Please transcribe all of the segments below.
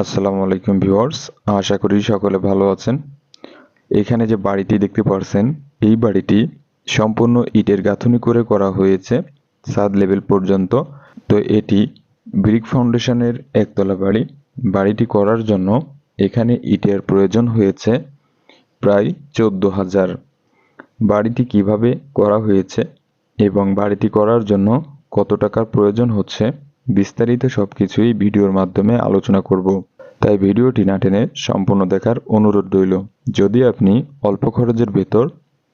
আসসালামু আলাইকুম ভিউয়ার্স, আশা করি সকলে ভালো আছেন। এখানে যে বাড়িটি দেখতে পারছেন, এই বাড়িটি সম্পূর্ণ ইটের গাঁথনি করে করা হয়েছে, সাদ লেভেল পর্যন্ত। তো এটি ব্রিক ফাউন্ডেশনের একতলা বাড়ি। বাড়িটি করার জন্য এখানে ইটের প্রয়োজন হয়েছে প্রায় চোদ্দ হাজার। বাড়িটি কীভাবে করা হয়েছে এবং বাড়িটি করার জন্য কত টাকার প্রয়োজন হচ্ছে বিস্তারিত সব কিছুই ভিডিওর মাধ্যমে আলোচনা করব। তাই ভিডিওটি না টেনে সম্পূর্ণ দেখার অনুরোধ রইল। যদি আপনি অল্প খরচের ভেতর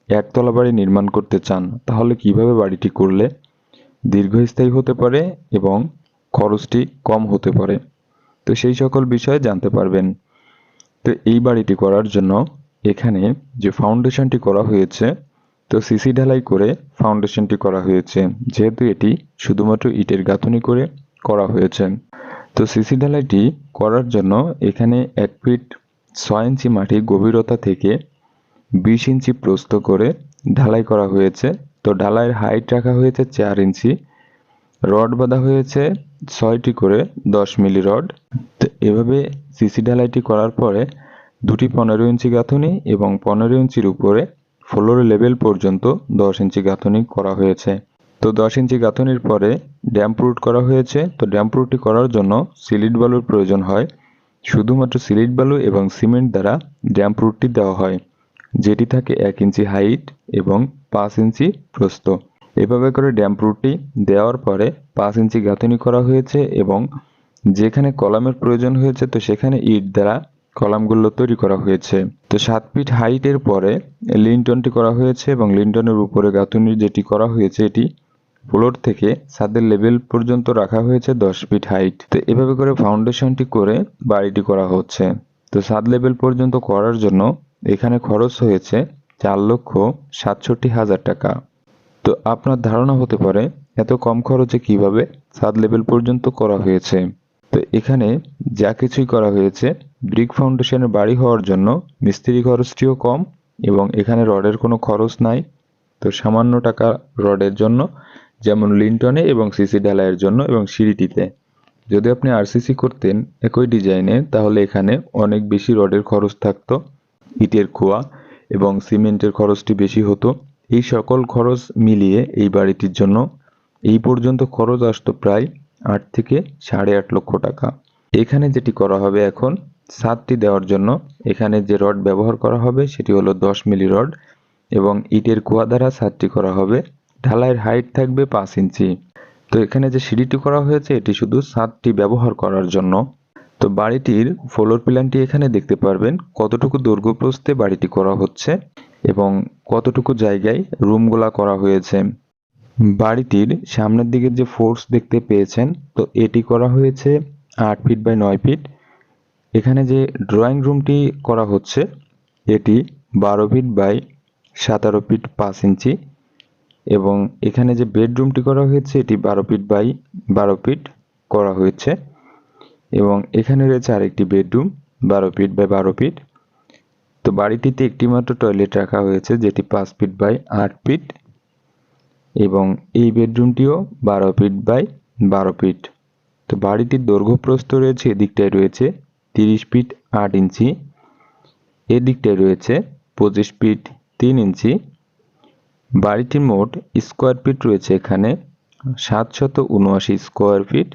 একতলা বাড়ি নির্মাণ করতে চান, তাহলে কীভাবে বাড়িটি করলে দীর্ঘস্থায়ী হতে পারে এবং খরচটি কম হতে পারে? তো সেই সকল বিষয়ে জানতে পারবেন। তো এই বাড়িটি করার জন্য এখানে যে ফাউন্ডেশনটি করা হয়েছে, তো সিসি ঢালাই করে ফাউন্ডেশনটি করা হয়েছে। যেহেতু এটি শুধুমাত্র ইটের গাঁথনি করে করা হয়েছে। তো সিসি ঢালাইটি করার জন্য এখানে এক ফিট ছয় ইঞ্চি মাটি গভীরতা থেকে বিশ ইঞ্চি প্রস্থ করে ঢালাই করা হয়েছে। তো ঢালাইয়ের হাইট রাখা হয়েছে চার ইঞ্চি, রড বাঁধা হয়েছে ছয়টি করে দশ মিলি রড। তো এভাবে সিসি ঢালাইটি করার পরে দুটি পনেরো ইঞ্চি গাঁথনি এবং পনেরো ইঞ্চির উপরে ফ্লোর লেভেল পর্যন্ত দশ ইঞ্চি গাঁথনি করা হয়েছে। তো দশ ইঞ্চি গাঁথনির পরে ড্যাম্প রুট করা হয়েছে। তো ড্যাম্প রুটটি করার জন্য সিলিট বালুর প্রয়োজন হয়। শুধুমাত্র সিলিট বালু এবং সিমেন্ট দ্বারা ড্যাম্প রুটটি দেওয়া হয়, যেটি থাকে এক ইঞ্চি হাইট এবং পাঁচ ইঞ্চি প্রস্থ। এভাবে করে ড্যাম্প রুটটি দেওয়ার পরে পাঁচ ইঞ্চি গাঁথনি করা হয়েছে এবং যেখানে কলামের প্রয়োজন হয়েছে, তো সেখানে ইট দ্বারা কলামগুলো তৈরি করা হয়েছে। তো সাত ফিট হাইটের পরে লিন্টনটি করা হয়েছে এবং লিন্টনের উপরে গাঁথনি যেটি করা হয়েছে, এটি ফ্লোর থেকে ছাদের লেভেল পর্যন্ত রাখা হয়েছে দশ ফিট হাইট। তো এভাবে করে ফাউন্ডেশনটি করে বাড়িটি করা হচ্ছে। তো ছাদ লেভেল পর্যন্ত করার জন্য এখানে খরচ হয়েছে চার লক্ষ সাতষট্টি হাজার টাকা। তো আপনার ধারণা হতে পারে, এত কম খরচে কীভাবে ছাদ লেভেল পর্যন্ত করা হয়েছে? তো এখানে যা কিছুই করা হয়েছে, ব্রিক ফাউন্ডেশনের বাড়ি হওয়ার জন্য মিস্ত্রি খরচটিও কম এবং এখানে রডের কোনো খরচ নাই। তো সামান্য টাকা রডের জন্য যেমন লিন্টনে এবং সিসি ঢালাইয়ের জন্য এবং সিঁড়িটিতে। যদি আপনি আরসিসি করতেন একই ডিজাইনে, তাহলে এখানে অনেক বেশি রডের খরচ থাকতো, ইটের খোয়া এবং সিমেন্টের খরচটি বেশি হতো। এই সকল খরচ মিলিয়ে এই বাড়িটির জন্য এই পর্যন্ত খরচ আসতো প্রায় আট থেকে সাড়ে আট লক্ষ টাকা। এখানে যেটি করা হবে এখন, ছাদটি দেওয়ার জন্য এখানে যে রড ব্যবহার করা হবে, সেটি হলো দশ মিলি রড এবং ইটের কুয়া দ্বারা ছাদটি করা হবে ঢালাইয়ের হাইট থাকবে পাঁচ ইঞ্চি। তো এখানে যে সিঁড়িটি করা হয়েছে, এটি শুধু ছাদটি ব্যবহার করার জন্য। তো বাড়িটির ফ্লোর প্ল্যানটি এখানে দেখতে পারবেন, কতটুকু দৈর্ঘ্য বাড়িটি করা হচ্ছে এবং কতটুকু জায়গায় রুমগুলা করা হয়েছে। বাড়িটির সামনের দিকে যে ফোর্স দেখতে পেয়েছেন, তো এটি করা হয়েছে আট ফিট বাই নয় ফিট এখানে যে ড্রয়িং রুমটি করা হচ্ছে, এটি বারো ফিট বাই সতেরো ফিট পাঁচ ইঞ্চি। এবং এখানে যে বেডরুমটি করা হয়েছে, এটি বারো ফিট বাই বারো ফিট করা হয়েছে এবং এখানে রয়েছে আরেকটি বেডরুম, বারো ফিট বাই বারো ফিট। তো বাড়িটিতে একটি মাত্র টয়লেট রাখা হয়েছে, যেটি পাঁচ ফিট বাই আট ফিট এবং এই বেডরুমটিও বারো ফিট বাই বারো ফিট। তো বাড়িটির দৈর্ঘ্য প্রস্থ রয়েছে, এদিকটায় রয়েছে তিরিশ ফিট আট ইঞ্চি, এদিকটায় রয়েছে পঁচিশ ফিট তিন ইঞ্চি বাড়িটির মোট স্কোয়ার ফিট রয়েছে এখানে, সাতশত উনআশি স্কোয়ার ফিট।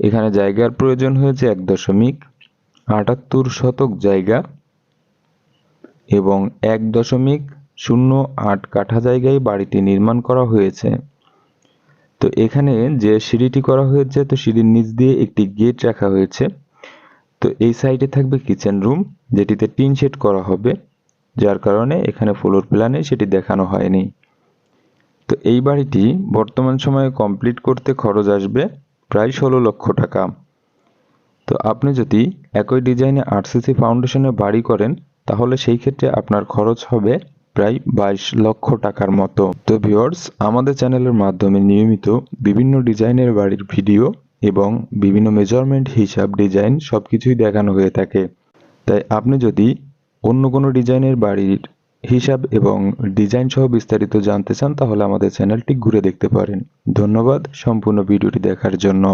এখানে জায়গার প্রয়োজন হয়েছে এক দশমিক আটাত্তর শতক জায়গা এবং এক দশমিক শূন্য আট কাঠা জায়গায় বাড়িটি নির্মাণ করা হয়েছে। তো এখানে যে সিঁড়িটি করা হয়েছে, তো সিঁড়ির নিচ দিয়ে একটি গেট রাখা হয়েছে। তো এই সাইডে থাকবে কিচেন রুম, যেটিতে টিন শেড করা হবে। যার কারণে এখানে ফ্লোর প্ল্যানে সেটি দেখানো হয়নি। তো এই বাড়িটি বর্তমান সময়ে কমপ্লিট করতে খরচ আসবে প্রায় ষোলো লক্ষ টাকা। তো আপনি যদি একই ডিজাইনে আরসিসি ফাউন্ডেশনে বাড়ি করেন, তাহলে সেই ক্ষেত্রে আপনার খরচ হবে প্রায় বাইশ লক্ষ টাকার মতো। তো ভিওর্স আমাদের চ্যানেলের মাধ্যমে নিয়মিত বিভিন্ন ডিজাইনের বাড়ির ভিডিও এবং বিভিন্ন মেজারমেন্ট হিসাব ডিজাইন সব কিছুই দেখানো হয়ে থাকে। তাই আপনি যদি অন্য কোনো ডিজাইনের বাড়ির হিসাব এবং ডিজাইন সহ বিস্তারিত জানতে চান তাহলে আমাদের চ্যানেলটি ঘুরে দেখতে পারেন। ধন্যবাদ সম্পূর্ণ ভিডিওটি দেখার জন্য।